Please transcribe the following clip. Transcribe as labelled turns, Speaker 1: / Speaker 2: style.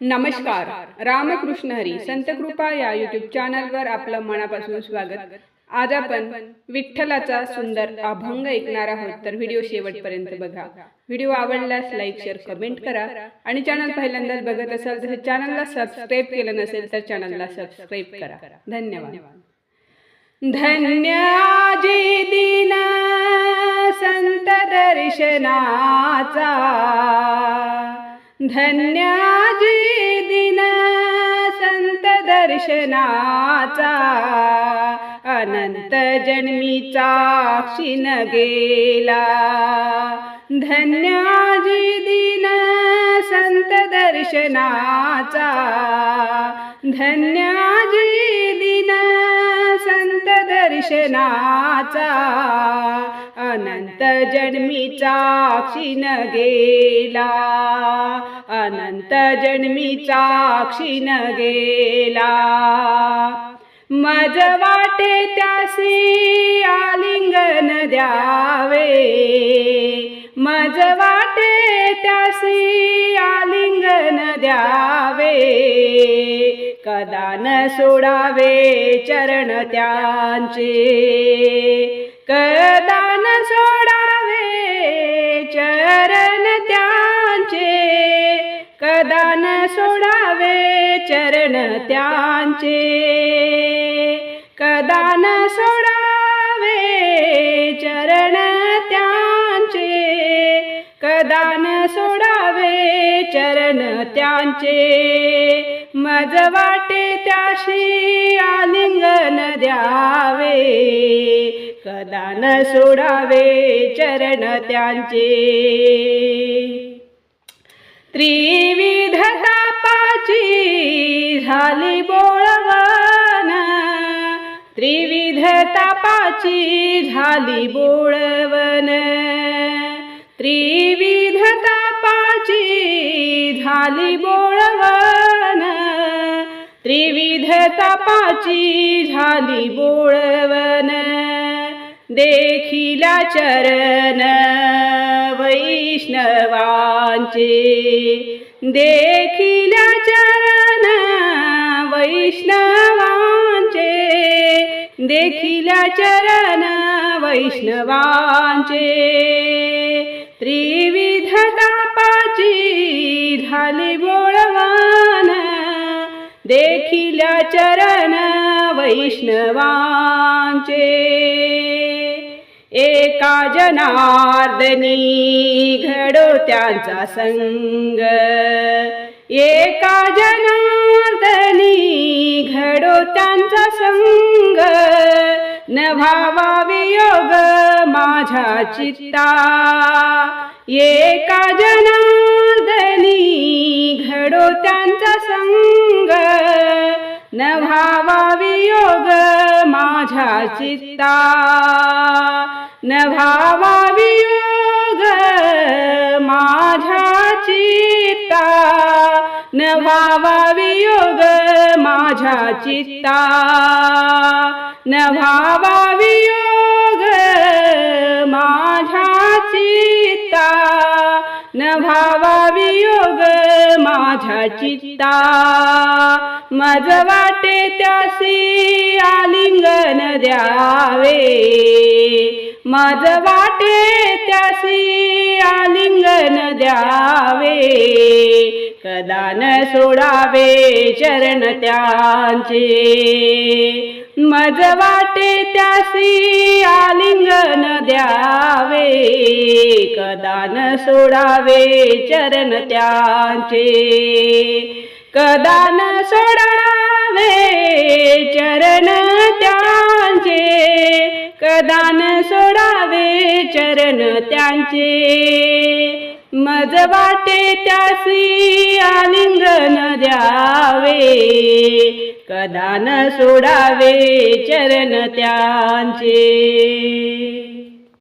Speaker 1: नमस्कार. रामकृष्ण हरी संत कृपा या युट्यूब चॅनलवर आपलं मनापासून स्वागत. आज आपण विठ्ठलाचा सुंदर अभंग ऐकणार आहोत. तर व्हिडिओ शेवटपर्यंत बघा. व्हिडिओ आवडल्यास लाईक शेअर कमेंट करा. आणि चॅनल पहिल्यांदाच बघत असाल तर चॅनलला सबस्क्राईब केलं नसेल तर चॅनलला सबस्क्राईब करा. धन्यवाद. धन्य दिन संत दर्शनाचा. धन्याजी दिन संत दर्शनाचा अनंत जन्मीचा क्षीण गेला. धन्याजी दिन संत दर्शनाचा धन्याजी दिना दिन दर्शनाचा अनंत जन्मीचा क्षीण गेला. अनंत जन्मीचा क्षीण गेला. मज वाटे त्यासी आलिंगन द्यावे. मज वाटे त्यासी आलिंगन द्यावे. कदा न सोडावे चरण त्यांचे. कदा न सोडावे चरण कदा सोडावे चरण त्यांचे. कदान सोडावे चरण त्यांचे. कदान सोडावे चरण त्यांचे. मज वाटे त्याशी आलिंगन द्यावे. कदान सोडावे चरण त्यांचे. त्रिविध तापाची झाली बोळवण. त्रिविध तापाची झाली बोळवण. त्रिविध तापाची झाली बोळवण. त्रिविध तापाची झाली बोळवण. देखिला चरण वैष्णवांचे. देखिला चरण वैष्णवांचे. देखिला चरण वैष्णवांचे. त्रिविध तापाची झाली बोळवान. देखील चरण वैष्णवांचे. एका जनार्दनी घडो त्यांचा संग. एका जनार्दनी घडो त्यांचा संग. न भावा वियोग माझ्या चित्ता. एका जनार्दनी घडो त्यांचा संग. न भावा वियोग माझ्या चित्ता. न भावा वियोग माझ्या चित्ता. न भावा वियोग माझ्या चित्ता. न भावा वियोग माझ्या चित्ता. न भावा वियोग माझ्या चित्ता. मज वाटे त्यासी आलिंगन द्यावे. मज वाटे त्यासी आलिंगन द्यावे. कदा न सोडावे चरण त्यांचे. मज वाटे त्यासी आलिंगन द्यावे. कदा न सोडावे चरण त्यांचे. कदा न सोडावे चरण त्यांचे. कदान सोडावे चरण त्यांचे. मज वाटे त्यासी आलिंगन द्यावे. कदान सोडावे चरण त्यांचे.